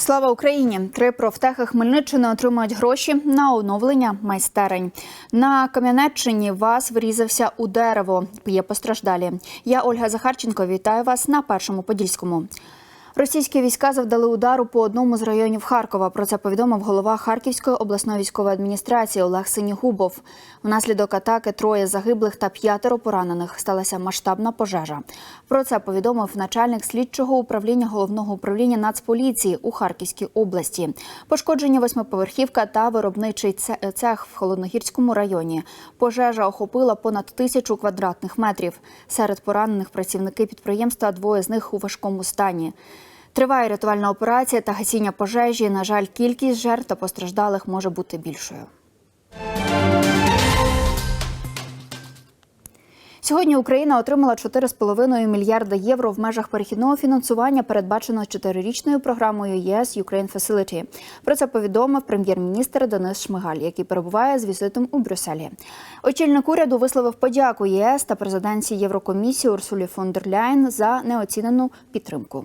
Слава Україні! Три профтехи Хмельниччини отримають гроші на оновлення майстерень. На Кам'янеччині вас врізався у дерево. Є постраждалі. Я Ольга Захарченко. Вітаю вас на першому подільському. Російські війська завдали удару по одному з районів Харкова. Про це повідомив голова Харківської обласної військової адміністрації Олег Синігубов. Внаслідок атаки троє загиблих та п'ятеро поранених сталася масштабна пожежа. Про це повідомив начальник слідчого управління головного управління Нацполіції у Харківській області. Пошкоджені восьмиповерхівка та виробничий цех в Холодногірському районі. Пожежа охопила понад тисячу квадратних метрів. Серед поранених працівники підприємства двоє з них у важкому стані. Триває рятувальна операція та гасіння пожежі. На жаль, кількість жертв та постраждалих може бути більшою. Сьогодні Україна отримала 4,5 мільярда євро в межах перехідного фінансування, передбаченого чотирирічною програмою ЄС Ukraine Facility. Про це повідомив прем'єр-міністр Денис Шмигаль, який перебуває з візитом у Брюсселі. Очільник уряду висловив подяку ЄС та президенції Єврокомісії Урсулі фон дер Ляйн за неоцінену підтримку.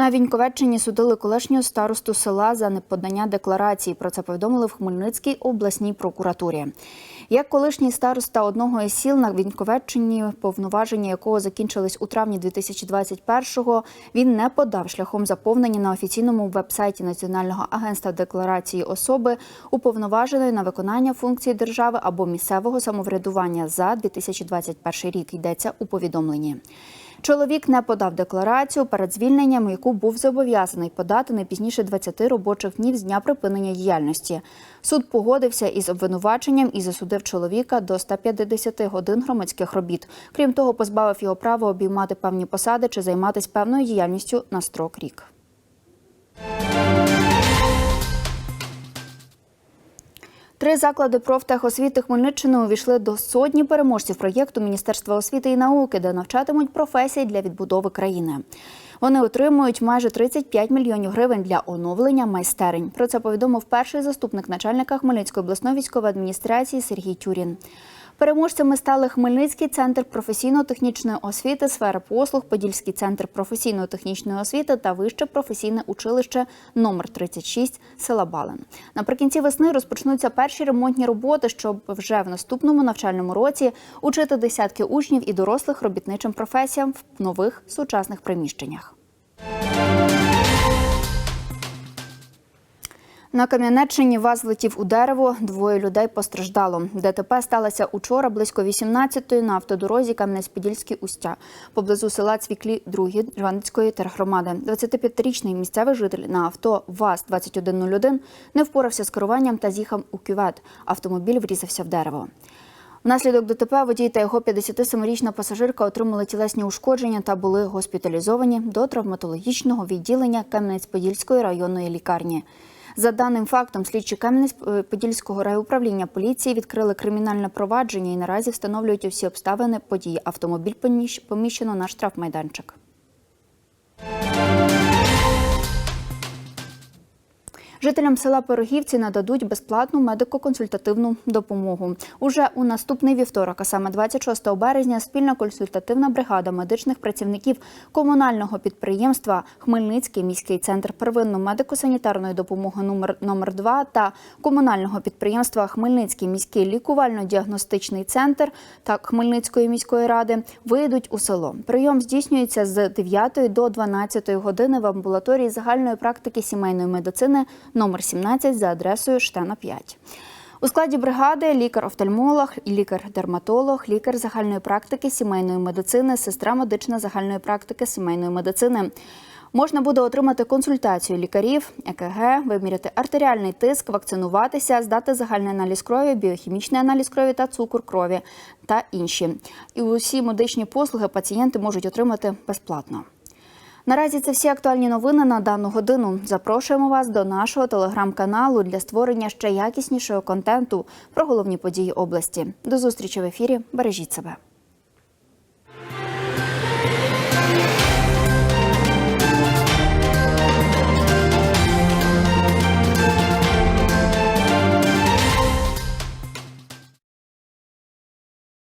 На Віньковеччині судили колишнього старосту села за неподання декларації. Про це повідомили в Хмельницькій обласній прокуратурі. Як колишній староста одного із сіл на Віньковеччині, повноваження якого закінчились у травні 2021-го, він не подав шляхом заповнення на офіційному вебсайті Національного агентства декларації особи, уповноваженої на виконання функцій держави або місцевого самоврядування за 2021 рік. Йдеться у повідомленні. Чоловік не подав декларацію перед звільненням, яку був зобов'язаний подати не пізніше 20 робочих днів з дня припинення діяльності. Суд погодився із обвинуваченням і засудив чоловіка до 150 годин громадських робіт. Крім того, позбавив його права обіймати певні посади чи займатися певною діяльністю на строк рік. Три заклади профтехосвіти Хмельниччини увійшли до сотні переможців проєкту Міністерства освіти і науки, де навчатимуть професії для відбудови країни. Вони отримують майже 35 мільйонів гривень для оновлення майстерень. Про це повідомив перший заступник начальника Хмельницької обласної військової адміністрації Сергій Тюрін. Переможцями стали Хмельницький центр професійно-технічної освіти, сфери послуг, Подільський центр професійно-технічної освіти та вище професійне училище номер 36 села Балин. Наприкінці весни розпочнуться перші ремонтні роботи, щоб вже в наступному навчальному році учити десятки учнів і дорослих робітничим професіям в нових сучасних приміщеннях. На Кам'янеччині ваз летів у дерево, двоє людей постраждало. ДТП сталося учора близько 18-ї на автодорозі Кам'янець-Подільський Устя, поблизу села Цвіклі 2 Жваницької тергромади. 25-річний місцевий житель на авто ВАЗ-2101 не впорався з керуванням та з'їхав у кювет. Автомобіль врізався в дерево. Внаслідок ДТП водій та його 57-річна пасажирка отримали тілесні ушкодження та були госпіталізовані до травматологічного відділення Кам'янець-Подільської районної лікарні. За даним фактом, слідчі Кам'янець-Подільського райуправління поліції відкрили кримінальне провадження і наразі встановлюють усі обставини події. Автомобіль поміщено на штрафмайданчик. Жителям села Пирогівці нададуть безплатну медико-консультативну допомогу. Уже у наступний вівторок, а саме 26 березня, спільна консультативна бригада медичних працівників комунального підприємства Хмельницький міський центр первинної медико-санітарної допомоги номер номер 2 та комунального підприємства Хмельницький міський лікувально-діагностичний центр та Хмельницької міської ради вийдуть у село. Прийом здійснюється з 9 до 12 години в амбулаторії загальної практики сімейної медицини номер 17 за адресою Штена 5. У складі бригади лікар-офтальмолог, лікар-дерматолог, лікар загальної практики сімейної медицини, сестра медична загальної практики сімейної медицини. Можна буде отримати консультацію лікарів, ЕКГ, виміряти артеріальний тиск, вакцинуватися, здати загальний аналіз крові, біохімічний аналіз крові та цукор крові та інші. І усі медичні послуги пацієнти можуть отримати безплатно. Наразі це всі актуальні новини на дану годину. Запрошуємо вас до нашого телеграм-каналу для створення ще якіснішого контенту про головні події області. До зустрічі в ефірі. Бережіть себе.